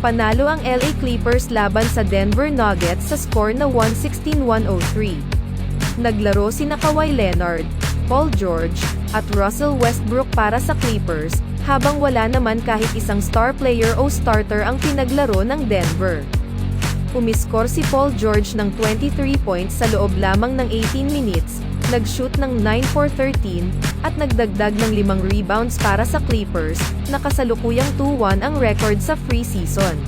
Panalo ang LA Clippers laban sa Denver Nuggets sa score na 116-103. Naglaro sina Kawhi Leonard, Paul George, at Russell Westbrook para sa Clippers, habang wala naman kahit isang star player o starter ang pinaglaro ng Denver. Umiskor si Paul George ng 23 points sa loob lamang ng 18 minutes, nag-shoot ng 9 for 13, at nagdagdag ng 5 rebounds para sa Clippers, na kasalukuyang 2-1 ang record sa free season.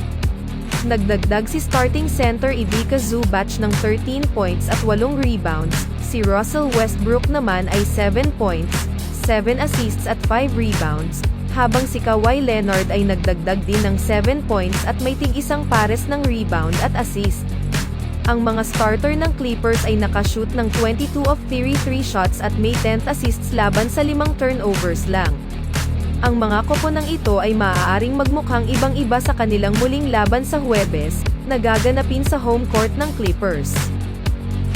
Nagdagdag si starting center Ivica Zubac ng 13 points at 8 rebounds, si Russell Westbrook naman ay 7 points, 7 assists at 5 rebounds, habang si Kawhi Leonard ay nagdagdag din ng 7 points at may tig-isang pares ng rebound at assist. Ang mga starter ng Clippers ay nakashoot ng 22 of 33 shots at may 10th assists laban sa limang turnovers lang. Ang mga koponang ito ay maaaring magmukhang ibang-iba sa kanilang muling laban sa Huwebes, na gaganapin sa home court ng Clippers.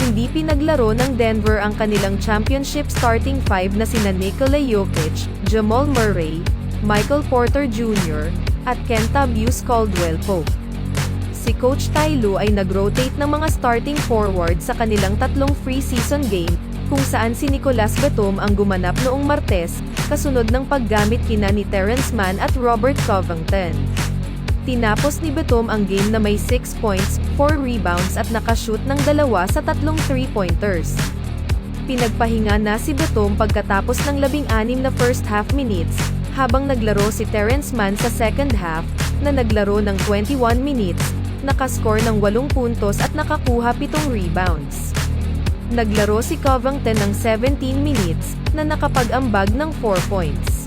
Hindi pinaglaro ng Denver ang kanilang championship starting five na sina Nikola Jokic, Jamal Murray, Michael Porter Jr., at Kentavious Caldwell Pope. Si Coach Ty Lue ay nag-rotate ng mga starting forward sa kanilang tatlong free-season game, kung saan si Nicolas Batum ang gumanap noong Martes, kasunod ng paggamit kina ni Terrence Mann at Robert Covington. Tinapos ni Batum ang game na may 6 points, 4 rebounds at nakashoot ng dalawa sa tatlong 3-pointers. Pinagpahinga na si Batum pagkatapos ng labing-anim na first half minutes, habang naglaro si Terrence Mann sa second half, na naglaro ng 21 minutes, nakascore ng 8 puntos at nakakuha 7 rebounds. Naglaro si Covington ng 17 minutes, na nakapag-ambag ng 4 points.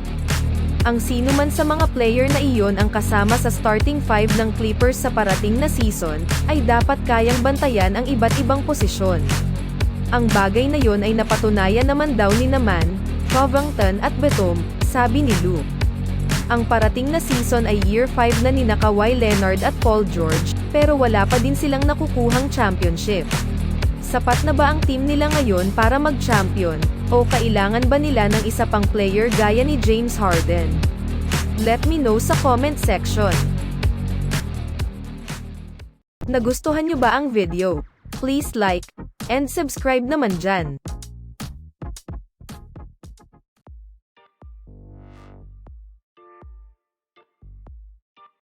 Ang sino man sa mga player na iyon ang kasama sa starting 5 ng Clippers sa parating na season, ay dapat kayang bantayan ang iba't ibang posisyon. Ang bagay na yon ay napatunayan naman daw ni naman, Covington at Batum, sabi ni Lou. Ang parating na season ay year 5 na ni Kawhi Leonard at Paul George, pero wala pa din silang nakukuhang championship. Sapat na ba ang team nila ngayon para mag-champion, o kailangan ba nila ng isa pang player gaya ni James Harden? Let me know sa comment section. Nagustuhan nyo ba ang video? Please like, and subscribe naman dyan.